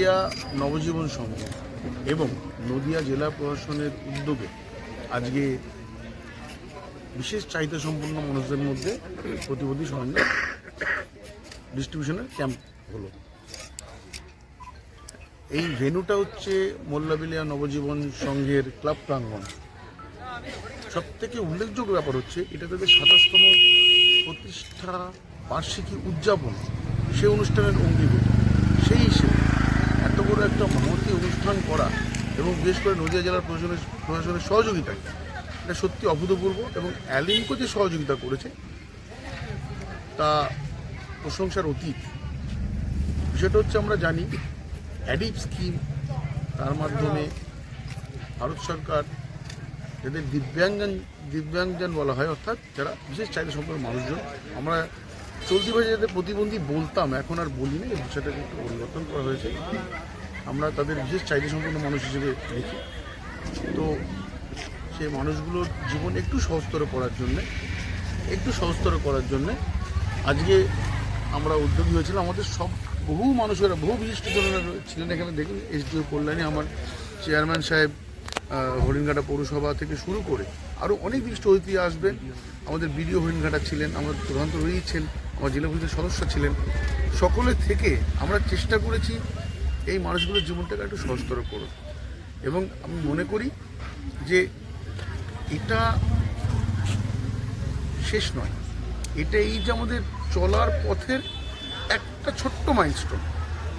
নদিয়া নবজীবন সংঘ এবং নদিয়া জেলা প্রশাসনের উদ্যোগে আজকে বিশেষ চাহিদা সম্পন্ন মানুষদের মধ্যে প্রতিবন্ধী সরঞ্জাম ডিস্ট্রিবিউশনের ক্যাম্প হলো। এই ভেন্যুটা হচ্ছে মোল্লাবিলিয়া নবজীবন সংঘের ক্লাব প্রাঙ্গণ। সব থেকে উল্লেখযোগ্য ব্যাপার হচ্ছে এটা তাদের সাতাশতম প্রতিষ্ঠা বার্ষিকী উদযাপন। সে অনুষ্ঠানের অঙ্গীভূত। বড় একটা মহতী অনুষ্ঠান করা এবং বিশেষ করে নদিয়া জেলার প্রশাসনের প্রশাসনের সহযোগিতায়। এটা সত্যি অভূতপূর্ব এবং অ্যালিঙ্কো যে সহযোগিতা করেছে, তা প্রশংসার অতীত। বিষয়টা হচ্ছে আমরা জানি, অ্যাডিপ স্কিম তার মাধ্যমে ভারত সরকার যাদের দিব্যাঙ্গন দিব্যাঙ্গজন বলা হয়, অর্থাৎ যারা বিশেষ চাহিদা সম্পন্ন মানুষজন, আমরা চলতি ভাষায় যাদের প্রতিবন্ধী বলতাম, এখন আর বলি না এই বিষয়টাকে একটু পরিবর্তন করা হয়েছে। আমরা তাদের বিশেষ চাহিদা সম্পন্ন মানুষ হিসেবে দেখি। তো সেই মানুষগুলোর জীবন একটু সহজতর করার জন্যে, একটু সহজতর করার জন্যে আজকে আমরা উদ্যোগী হয়েছিলাম। আমাদের সব বহু মানুষেরা, বহু বিশিষ্টজনেরা ছিলেন এখানে। দেখুন এসডিও কল্যাণী আমার চেয়ারম্যান সাহেব হরিণঘাটা পৌরসভা থেকে শুরু করে আরও অনেক বিশিষ্ট অতিথি আসবেন। আমাদের বিডিও হরিণঘাটা ছিলেন, আমাদের প্রধানত রয়েছেন আমার জেলা পরিষদের সদস্য ছিলেন। সকলে থেকে আমরা চেষ্টা করেছি এই মানুষগুলোর জীবনটাকে একটু সহজতর করুন। এবং আমি মনে করি যে এটা শেষ নয়। এটা এই যে আমাদের চলার পথের একটা ছোট্ট মাইলস্টোন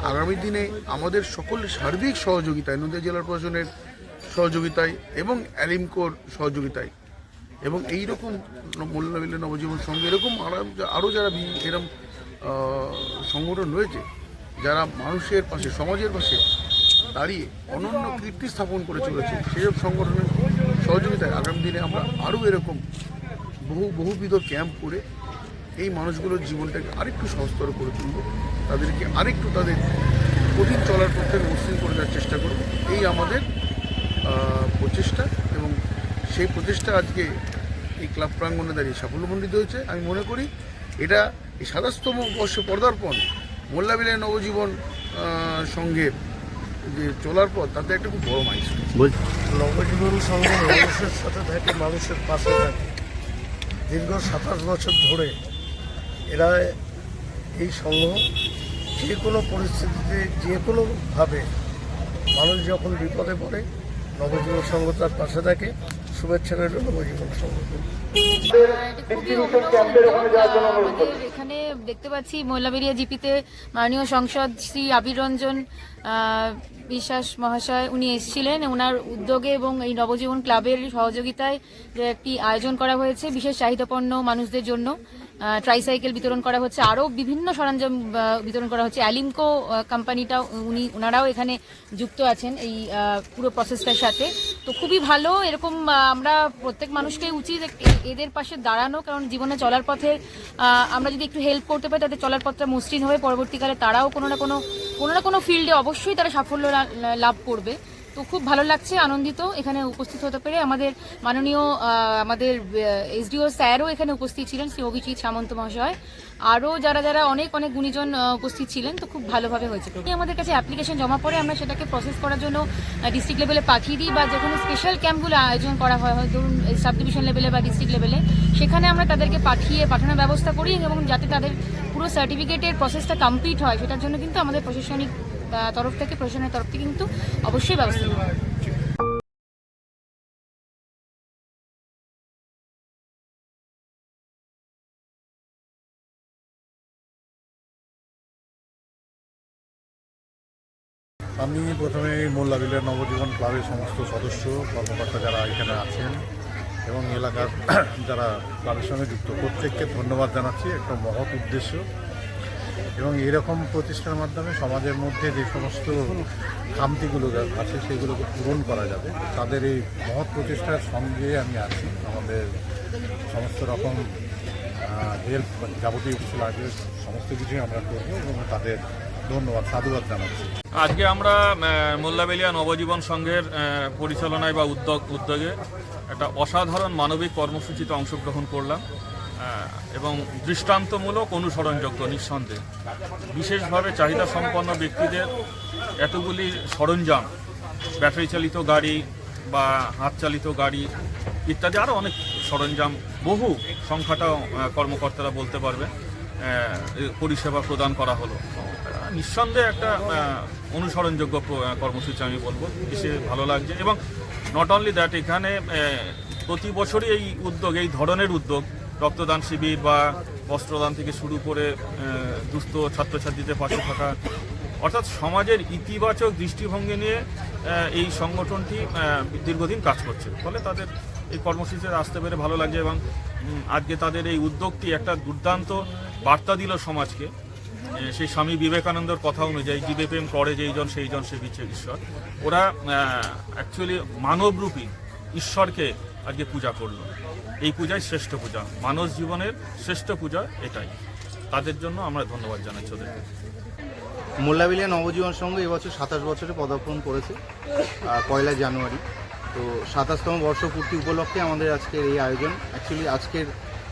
আগামী দিনে আমাদের সকল সার্বিক সহযোগিতায়, নদীয়া জেলার প্রশাসনের সহযোগিতায় এবং অ্যালিমকোর সহযোগিতায় এবং এই রকম মোল্লাবিল্লা নবজীবন সঙ্গে এরকম আরো- আরও যারা এরকম সংগঠন রয়েছে যারা মানুষের পাশে, সমাজের পাশে দাঁড়িয়ে অনন্য কীর্তি স্থাপন করে চলেছে সেসব সংগঠনের সহযোগিতায় আগামী দিনে আমরা আরও এরকম বহু, বহুবিধ ক্যাম্প করে এই মানুষগুলোর জীবনটাকে আরেকটু সহজতর করে তুলব। তাদেরকে আরেকটু তাদের কঠিন চলার পথে মসৃণ করে দেওয়ার চেষ্টা করব। এই আমাদের প্রচেষ্টা এবং সেই প্রচেষ্টা আজকে এই ক্লাব প্রাঙ্গণে দাঁড়িয়ে সাফল্যমণ্ডিত হয়েছে। আমি মনে করি এটা এই সাতাশতম বর্ষে পদার্পণ মোল্লাবিলের নবজীবন সংঘের যে চলার পর তাতে একটা খুব বড় মাইল নবজীবন সংঘ মানুষের সাথে থাকে মানুষের পাশে থাকে। দীর্ঘ সাতাশ বছর ধরে এরা এই সংঘ যে কোনো পরিস্থিতিতে যে কোনোভাবে মানুষ যখন বিপদে পড়ে নবজীবন সংঘ তার পাশে থাকে। শুভেচ্ছা রইল নবজীবন এখানে দেখতে পাচ্ছি মহিলাবেরিয়া জিপিতে মাননীয় সংসদ শ্রী আবির রঞ্জন বিশ্বাস মহাশয়, উনি এসেছিলেন ওনার উদ্যোগে এবং এই নবজীবন ক্লাবের সহযোগিতায় যে একটি আয়োজন করা হয়েছে, বিশেষ চাহিদাপন্ন মানুষদের জন্য। ট্রাইসাইকেল বিতরণ করা হচ্ছে। আরও বিভিন্ন সরঞ্জাম বিতরণ করা হচ্ছে। অ্যালিমকো কোম্পানিটা উনি ওনারাও এখানে যুক্ত আছেন এই পুরো প্রসেসটার সাথে। তো খুবই ভালো, এরকম আমরা প্রত্যেক মানুষকে উচিত এদের পাশে দাঁড়ানো, কারণ জীবনে চলার পথে আমরা যদি একটু হেল্প করতে পারি তাদের চলার পথটা মসৃণ হবে। পরবর্তীকালে তারাও কোনো না কোনো কোনো না কোনো ফিল্ডে অবশ্যই তারা সাফল্য লাভ করবে। তো খুব ভালো লাগছে, আনন্দিত এখানে উপস্থিত হতে পেরে। আমাদের মাননীয় আমাদের এসডিও স্যারও এখানে উপস্থিত ছিলেন, শ্রী অভিজিৎ সামন্ত মহাশয়। আরও যারা যারা অনেক অনেক গুণীজন উপস্থিত ছিলেন, তো খুব ভালোভাবে হয়েছে। আমাদের কাছে অ্যাপ্লিকেশন জমা পড়ে, আমরা সেটাকে প্রসেস করার জন্য ডিস্ট্রিক্ট লেভেলে পাঠিয়ে দিই বা যখন স্পেশাল ক্যাম্পগুলো আয়োজন করা হয় ধরুন সাব ডিভিশন লেভেলে বা ডিস্ট্রিক্ট লেভেলে সেখানে আমরা তাদেরকে পাঠিয়ে, পাঠানোর ব্যবস্থা করি এবং যাতে তাদের পুরো সার্টিফিকেটের প্রসেসটা কমপ্লিট হয়, সেটার জন্য কিন্তু আমাদের প্রশাসনিক তরফ থেকে, প্রশাসনের তরফ থেকে কিন্তু অবশ্যই ব্যবস্থা নেওয়া। আমি প্রথমে মোল্লাবিলের নবজীবন ক্লাবের সমস্ত সদস্য, কর্মকর্তা যারা এখানে আছেন এবং এলাকার যারা ক্লাবের সঙ্গে যুক্ত, প্রত্যেককে ধন্যবাদ জানাচ্ছি একটা মহৎ উদ্দেশ্য এবং এরকম প্রতিষ্ঠার মাধ্যমে সমাজের মধ্যে যে সমস্ত খামতিগুলো আছে, সেগুলোকে পূরণ করা যাবে। তাদের এই মহৎ প্রচেষ্টার সঙ্গে আমি আছি। আমাদের সমস্ত রকম হেল্প যাবতীয় কিছু লাগবে, সমস্ত কিছুই আমরা করব এবং তাদের ধন্যবাদ, সাধুবাদ জানাচ্ছি। আজকে আমরা মোল্লাবেলিয়া নবজীবন সংঘের পরিচালনায় বা উদ্যোগ উদ্যোগে একটা অসাধারণ মানবিক কর্মসূচিতে অংশগ্রহণ করলাম। এবং দৃষ্টান্তমূলক অনুসরণযোগ্য নিঃসন্দেহে। বিশেষভাবে চাহিদা সম্পন্ন ব্যক্তিদের এতগুলি সরঞ্জাম ব্যাটারি চালিত গাড়ি বা হাত চালিত গাড়ি ইত্যাদি আরও অনেক সরঞ্জাম বহু সংখ্যাটাও আহ, কর্মকর্তারা বলতে পারবে পরিষেবা প্রদান করা হলো। নিঃসন্দেহে একটা অনুসরণযোগ্য কর্মসূচি আমি বলব বিশেষ ভালো লাগছে। এবং নট অনলি দ্যাট এখানে প্রতি বছরই এই উদ্যোগ এই ধরনের উদ্যোগ রক্তদান শিবির বা বস্ত্রদান থেকে শুরু করে দুস্থ ছাত্রছাত্রীদের পাশে থাকা। অর্থাৎ সমাজের ইতিবাচক দৃষ্টিভঙ্গি নিয়ে এই সংগঠনটি দীর্ঘদিন কাজ করছে। ফলে তাদের এই কর্মসূচিতে আসতে পেরে ভালো লাগছে এবং আজকে তাদের এই উদ্যোগটি একটা দুর্দান্ত বার্তা দিল সমাজকে। সেই স্বামী বিবেকানন্দর কথা অনুযায়ী জীবে প্রেম করে যেইজন, সেইজন সে বিচ্ছে ঈশ্বর। ওরা অ্যাকচুয়ালি মানবরূপী ঈশ্বরকে আজকে পূজা করল। এই পূজাই শ্রেষ্ঠ পূজা। মানব জীবনের শ্রেষ্ঠ পূজা এটাই। তাদের জন্য আমরা ধন্যবাদ জানাচ্ছি ওদেরকে মোল্লাবিলিয়া নবজীবন সংঘ এবছর সাতাশ বছরে পদার্পণ করেছে পয়লা জানুয়ারি। তো সাতাশতম বর্ষপূর্তি উপলক্ষে আমাদের আজকের এই আয়োজন। অ্যাকচুয়ালি আজকের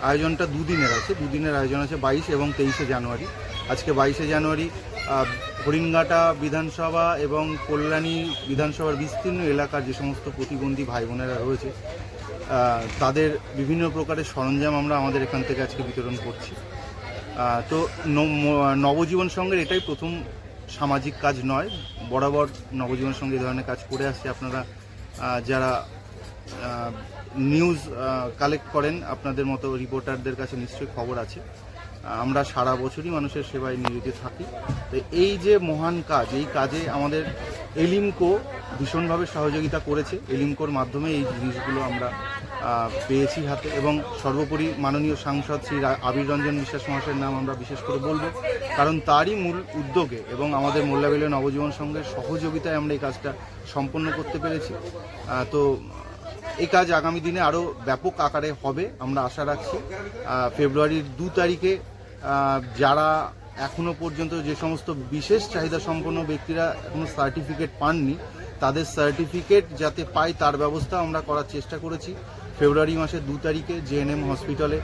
আয়োজনটা দুদিনের আছে। দুদিনের আয়োজন আছে বাইশ এবং তেইশে জানুয়ারি। আজকে বাইশে জানুয়ারি হরিণঘাটা বিধানসভা এবং কল্যাণী বিধানসভার বিস্তীর্ণ এলাকার যে সমস্ত প্রতিবন্ধী ভাই বোনেরা রয়েছে তাদের বিভিন্ন প্রকারের সরঞ্জাম আমরা আমাদের এখান থেকে আজকে বিতরণ করছি। তো নবজীবন সঙ্গের এটাই প্রথম সামাজিক কাজ নয়, বরাবর নবজীবন সঙ্গে এই ধরনের কাজ করে আসছে। আপনারা যারা নিউজ কালেক্ট করেন, আপনাদের মতো রিপোর্টারদের কাছে নিশ্চয়ই খবর আছে। আমরা সারা বছরই মানুষের সেবায় নিয়োজিত থাকি। তো এই যে মহান কাজ, এই কাজে আমাদের এলিমকো ভীষণভাবে সহযোগিতা করেছে। এলিমকোর মাধ্যমে এই জিনিসগুলো আমরা পেয়েছি হাতে এবং সর্বোপরি মাননীয় সাংসদ শ্রী আবির রঞ্জন বিশ্বাস মহাশয়ের নাম আমরা বিশেষ করে বলব। কারণ তারই মূল উদ্যোগে এবং আমাদের মোল্লাবিলের নবজীবন সংঘের সহযোগিতায় আমরা এই কাজটা সম্পন্ন করতে পেরেছি। তো এই কাজ আগামী দিনে আরও ব্যাপক আকারে হবে, আমরা আশা রাখছি। ফেব্রুয়ারির দু তারিখে যারা এখনও পর্যন্ত যে সমস্ত বিশেষ চাহিদা সম্পন্ন ব্যক্তিরা এখনও সার্টিফিকেট পাননি, তাদের সার্টিফিকেট যাতে পায় তার ব্যবস্থা আমরা করার চেষ্টা করেছি। ফেব্রুয়ারি মাসের দু তারিখে জেএনএম হসপিটালে।